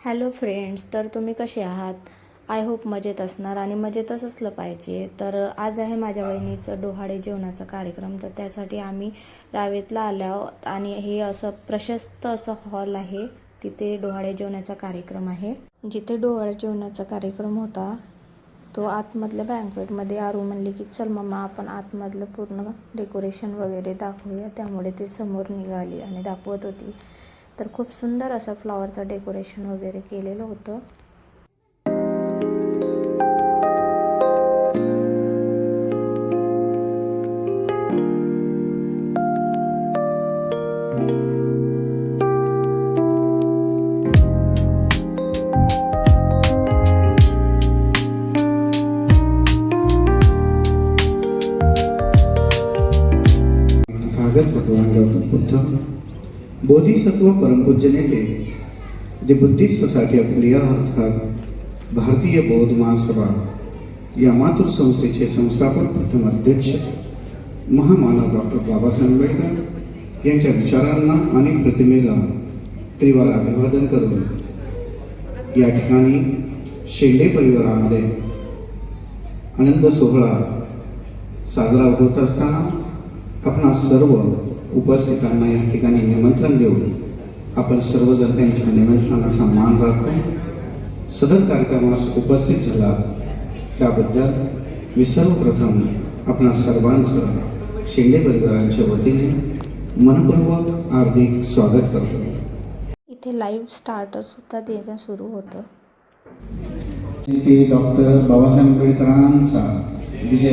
Hello friends तर तुम्ही कसे आहात? आय होप मजेत असणार आणि मजेतच असलं पाहिजे. तर आज आहे माझ्या वहिनीचं डोहाळे जेवणाचा कार्यक्रम. तर त्यासाठी आम्ही रावेतला आलो आहोत आणि हे असं प्रशस्त असं हॉल आहे. तिथे डोहाळे जेवणाचा कार्यक्रम आहे. जिथे डोहाळे जेवणाचा कार्यक्रम होता तो आतमधल्या बँकवेटमध्ये आरू म्हणली की चल मम्मा आपण आतमधलं पूर्ण डेकोरेशन वगैरे दाखवूया. त्यामुळे ते समोर निघाली आणि दाखवत होती. तर खूप सुंदर असं फ्लॉवरचं डेकोरेशन वगैरे केलेलं होतं. कागदपत्र आणलं होतं बोधिसत्व परमपूज्य नेते जे बुद्धिस्ट सोसायटी ऑफ इंडिया अर्थात भारतीय बौद्ध महासभा या मातृ संस्थेचे संस्थापक प्रथम अध्यक्ष महामानव डॉक्टर बाबासाहेब आंबेडकर यांच्या विचारांना आणि प्रतिमेला त्रिवार अभिवादन करून या ठिकाणी शेंडे परिवारामध्ये आनंद सोहळा साजरा होत असताना आपणा सर्व उपस्थितांना या ठिकाणी निमंत्रण देऊन आपण सर्वजण त्यांच्या निमंत्रणाचा मान राखतो सदर कार्यक्रमास उपस्थित झाला. त्याबद्दल मी सर्वप्रथम आपणा सर्वांचं शेंडे परिवारांच्या वतीने मनपूर्वक हार्दिक स्वागत करतो. इथे लाईव्ह स्टार्टर सुद्धा देणं सुरू होतं. डॉक्टर बाबासाहेब आंबेडकरांचा विजय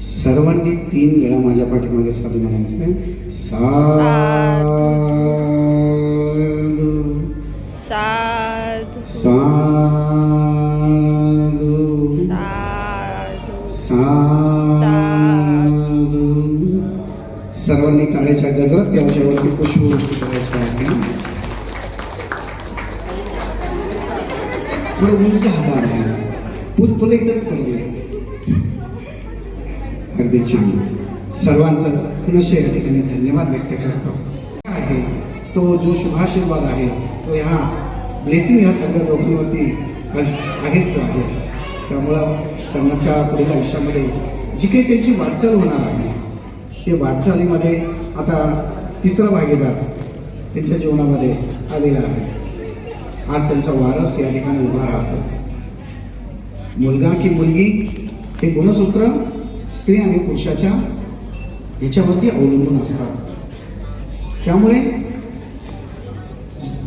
सर्वांनी तीन वेळा माझ्या पाठीमागे साधू म्हणायचं. साधू. सर्वांनी टाळ्याच्या गजरात त्याच्यावरती पुष्पवृष्टी करायची आहे. थोडं उंच हवा आहे. पुस एकदाच एकच करूया अगदी छान. सर्वांचं पुनश्च या ठिकाणी धन्यवाद व्यक्त करतो. आहे तो जो शुभाशीर्वाद आहे तो ह्या ब्लेसिंग या सगळ्या लोकांवरती आहेच तो आहे. त्यामुळं त्यांच्या पुढील आयुष्यामध्ये जी काही त्यांची वाटचाल होणार आहे ते वाटचालीमध्ये आता तिसरा भागीदार त्यांच्या जीवनामध्ये आलेला आहे. आज त्यांचा वारस या ठिकाणी उभा राहतो. मुलगा की मुलगी हे गुणसूत्र स्त्री आणि पुरुषाच्या याच्यावरती अवलंबून असतात. त्यामुळे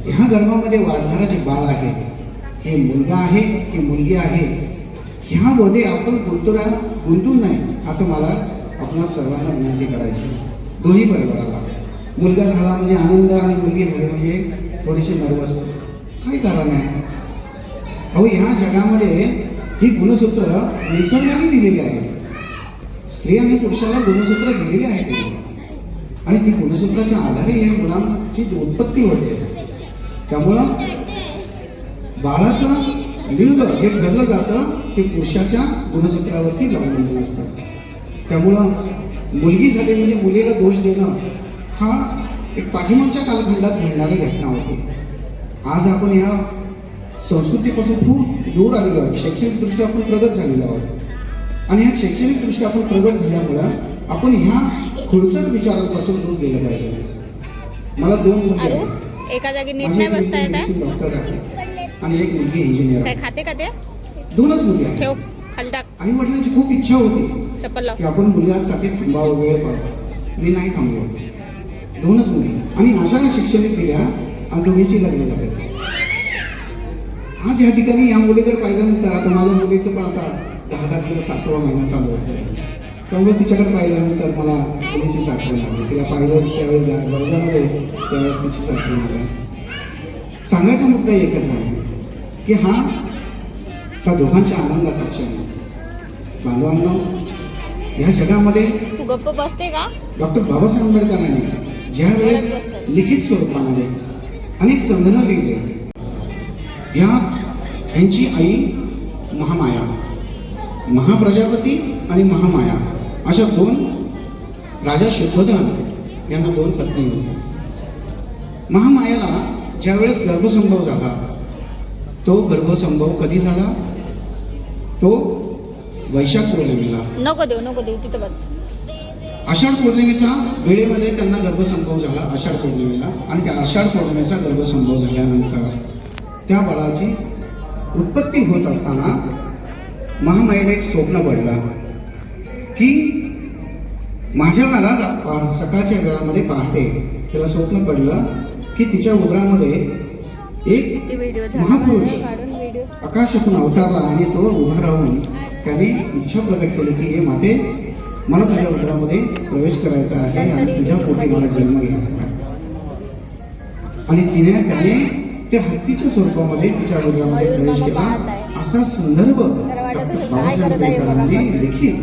ह्या गर्भामध्ये वाढणारं जे बाळ आहे हे मुलगा आहे की मुलगी आहे ह्यामध्ये आपण गुंतुरा गुंतून नाही असं मला आपणा सर्वांना विनंती करायची. दोन्ही परिवाराला. मुलगा झाला म्हणजे आनंद आणि मुलगी झाली म्हणजे थोडीशी नर्वस काही कारण आहे? अहो ह्या जगामध्ये ही गुणसूत्र निसर्गाने दिलेली आहे. स्त्री आणि पुरुषाला गुणसूत्र दिलेली आहेत आणि ती गुणसूत्राच्या आधारे या मुलांची उत्पत्ती होते. त्यामुळं बाळाचं लिंग हे ठरलं जातं ते पुरुषाच्या गुणसूत्रावरती लावलेलं असतं. त्यामुळं मुलगी झाली म्हणजे मुलीला दोष देणं हा एक पाठीमागच्या कालखंडात घडणारी घटना होती. आज आपण या संस्कृतीपासून खूप दूर आलेलो आहोत. शैक्षणिकदृष्ट्या आपण प्रगत झालेलो आहोत. आणि ह्या शैक्षणिकदृष्ट्या आपण प्रगत झाल्यामुळं आपण ह्या खुडचट विचारांपासून दूर गेलं पाहिजे. मला दोन मुली एका जागी नीट नाही बसता येत आहे डॉक्टर आहे आणि एक मुलगी इंजिनियर काय खाते का ते? दोनच मुली ठेव खाली टाक आई वडिलांची खूप इच्छा होती चप्पल की आपण मुलांसाठी थांबावं वेळ पाहावं. मी नाही थांबलो. दोनच मुली. आणि अशा शिक्षणिक दिल्या आणि दोघींची लग्न झाले आज या ठिकाणी या मुलीकडे पाहिल्यानंतर आता माझ्या मुलीचं पण आता दहा तारखेला सातवा महिना चालू होतो त्यामुळे तिच्याकडे पाहिल्यानंतर मला मुलीची आठवण आली तिला पाहिलं त्यावेळेस या वर्गामध्ये त्यावेळेस तिची आठवण आली सांगायचा मुद्दा एकच आहे की हा त्या दोघांच्या आनंदाचा क्षण आहे. बांधवांनो ह्या जगामध्ये तू गप्प बसते का? डॉक्टर बाबासाहेब आंबेडकरांनी ज्यावेळेस लिखित स्वरूपामध्ये अनेक संविधान लिहिले. या यांची आई महामाया महाप्रजापती आणि महामाया अशा दोन राजा शुद्धोधन यांना दोन पत्नी होत्या महामायाला ज्यावेळेस गर्भसंभव झाला तो गर्भसंभव कधी झाला? तो वैशाख पौर्णिमेला. नको देऊ नको देऊ तिथं बस. आषाढ पौर्णिमेचा वेळेमध्ये त्यांना गर्भसंभव झाला आषाढ पौर्णिमेला. आणि त्या आषाढ पौर्णिमेचा गर्भसंभव झाल्यानंतर त्या बाळाची उत्पत्ती होत असताना महामाईला एक स्वप्न पडलं की माझ्या पा- सकाळच्या वेळामध्ये पहाटे तिला स्वप्न पडलं की तिच्या उदरामध्ये एक महापुरुष आकाशातून अवतारला आणि तो उभा राहून त्याने इच्छा प्रकट केली की हे माते मला तुझ्या उदरामध्ये प्रवेश करायचा आहे आणि तुझ्या पोटी मला जन्म घ्यायचा आहे. आणि तिने त्याने त्या हत्तीच्या स्वरूपामध्ये तिच्या उदरामध्ये मयूर प्रवेश केला. असा संदर्भ. लिखित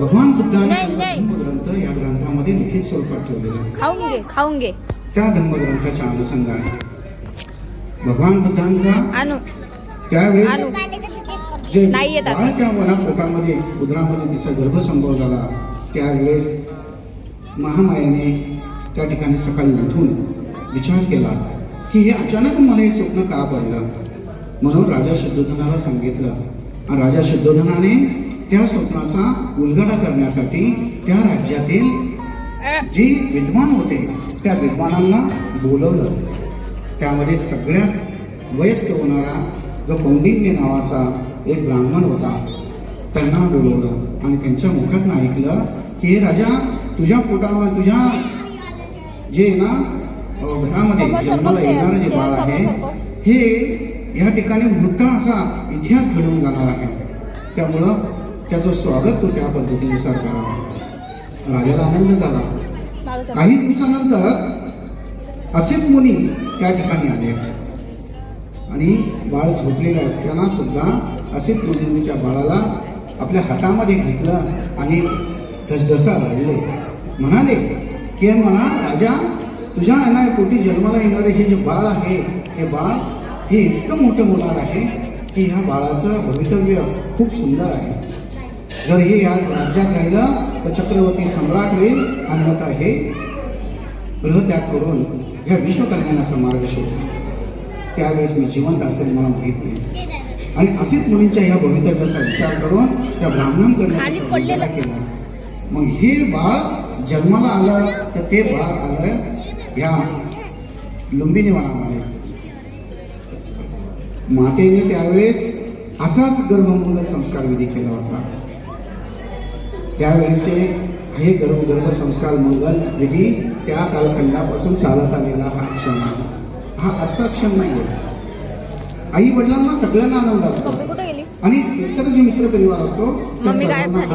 भगवान बुद्धाने. धर्मग्रंथ या ग्रंथामध्ये लिखित स्वरूपात ठेवलेला आहे. त्या धर्मग्रंथाच्या अनुषंगाने. भगवान बुद्धांचा जे नाही येत आता. बाळाच्या वनापोटामध्ये उदरामध्ये तिचा गर्भसंभव झाला त्यावेळेस महामायाने त्या ठिकाणी सकाळी उठून विचार केला की हे अचानक मला हे स्वप्न का पडलं? म्हणून राजा शुद्धोधनाला सांगितलं. आणि राजा शुद्धोधनाने त्या स्वप्नाचा उलगडा करण्यासाठी त्या राज्यातील जे विद्वान होते त्या विद्वानांना बोलवलं. त्यामध्ये सगळ्यात वयस्क होणारा जो कौंडिन्य नावाचा एक ब्राह्मण होता त्यांना बोलवलं आणि त्यांच्या मुखातनं ऐकलं की हे राजा तुझ्या पोटावर तुझ्या जे ना घरामध्ये जन्माला. येणारं जे बाळ आहे. हे या ठिकाणी मोठा असा इतिहास घडवून जाणार आहे त्यामुळं त्याचं स्वागत तो त्या पद्धतीनुसार करावा राजाला आनंद झाला. काही दिवसानंतर असेच मुनी त्या ठिकाणी आले आणि बाळ झोपलेलं असताना सुद्धा असेच मुनींनी बाळाला आपल्या हातामध्ये घेतलं आणि धसधसा राहिले म्हणाले की म्हणा राजा तुझ्या येणाऱ्या पोटी जन्माला येणारे हे जे बाळ आहे हे बाळ हे इतकं मोठं होणार आहे की ह्या बाळाचं भवितव्य खूप सुंदर आहे. जर हे या राज्यात राहिलं तर चक्रवर्ती सम्राट होईल अन्यथा हे गृहत्याग करून ह्या विश्वकल्याणाचा मार्ग शोधतो त्यावेळेस मी जिवंत असेल मला माहीत नाही आणि असेच मुलींच्या ह्या भवितव्याचा विचार करून त्या ब्राह्मणांकडे खाली पडलेलं. केला. मग हे बाळ जन्माला आलं तर ते बाळ आलं ह्या लुंबिनी वनामध्ये मातेने त्यावेळेस असाच गर्भमूल संस्कार विधी केला होता. त्यावेळेचे हे गर्भ गर्भसंस्कार मंगल विधी त्या कालखंडापासून चालत आलेला हा क्षण आहे. हा आजचा क्षण नाही आहे आई वडिलांना सगळ्यांना आनंद असतो मम्मी कुठे गेली आणि इतर जे मित्र परिवार असतो मम्मी गायब झाली.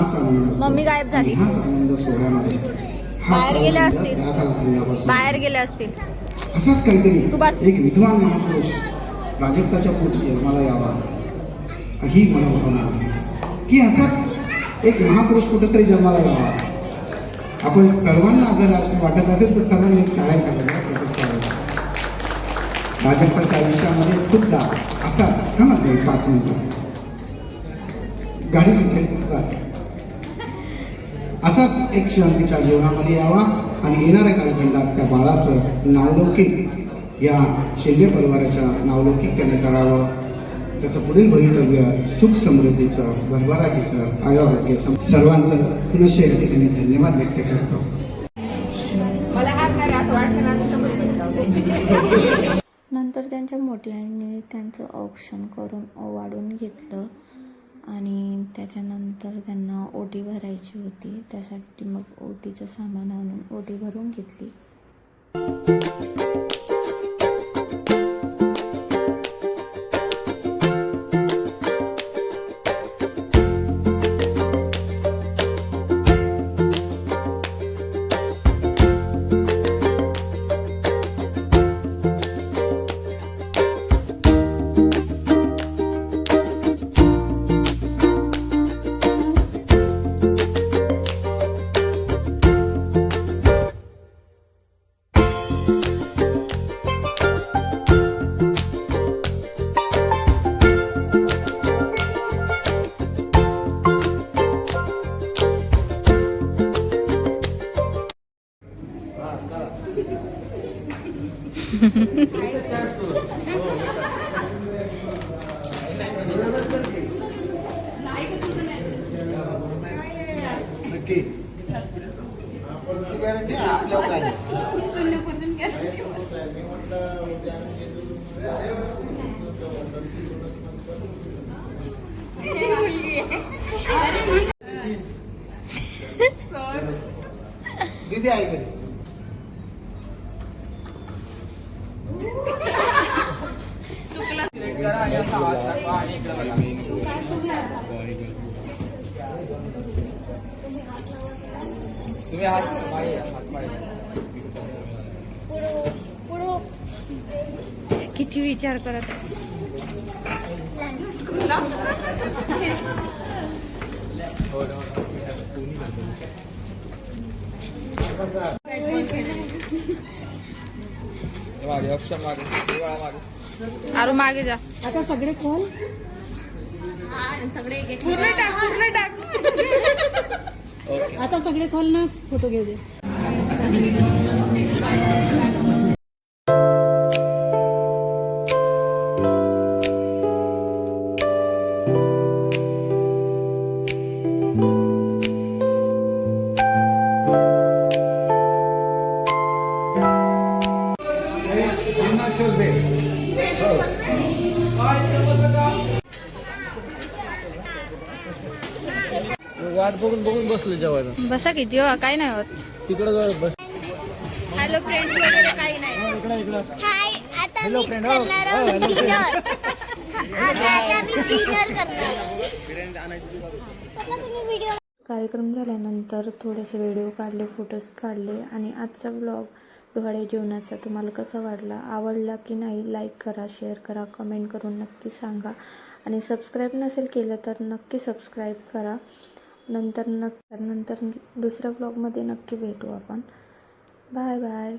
मम्मी गायब झाली. हाच आनंद सोहळ्यामध्ये बाहेर कालखंड असतील. बाहेर गेले असतील असाच तू काहीतरी. एक विद्वान महापुरुष प्राजक्ताच्या पोटी जन्माला यावा ही मला भावना आहे की असाच एक महापुरुष कुठेतरी जन्माला यावा आपण सर्वांना जर असं वाटत असेल तर सर्वांनी टाळायचा. प्राजक्ताच्या आयुष्यामध्ये सुद्धा असाच थांबत नाही पाच मिनिटं गाडी सुटली असाच एक क्षण तिच्या जीवनामध्ये यावा आणि येणाऱ्या कालखंडात त्या बाळाचं नावलौकिक या शेंडे परिवाराच्या नावलौकिक त्याने करावं. त्याचं पुढील भवितव्य सुख समृद्धीचं भरभराटीचं आयोग्य सर्वांचं पुनश्च या ठिकाणी धन्यवाद व्यक्त करतो. मला हात असं वाटतं नंतर त्यांच्या मोठ्यांनी त्यांचं औक्षण करून ओवाळून घेतलं. आणि त्याच्यानंतर त्यांना ओटी भरायची होती. त्यासाठी मग ओटीचं सामान आणून ओटी भरून घेतली. दीदी आहे घरी तुम्ही हात मागे या, हात मागे किती विचार करत हे मागे जा. आता सगळे खोल ओके आता सगळे खोल ना? फोटो घेऊ दे. वाट बघून बघून बसले जेवायला. बसा की जेव्हा काय नाही होत. तिकडे बस. हॅलो फ्रेंड्स वगैरे काही नाही. इकडे इकडे. हाय आता Hello, मी friend. करणार आहोत hello, friend. dinner. आता आता मी डिनर करणार पप्पा तुम्ही व्हिडिओ कार्यक्रम झाल्यानंतर थोडेसे व्हिडिओ काढले फोटोज काढले आणि आजचा ब्लॉग डोहाळे जेवणाचा तुम्हाला कसा वाटला आवडला की नाही लाईक करा शेअर करा कमेंट करून नक्की सांगा. आणि सबस्क्राईब नसेल केलं तर नक्की सबस्क्राईब करा. नंतर नक नंतर दुसऱ्या ब्लॉगमध्ये नक्की भेटू आपण. Bye bye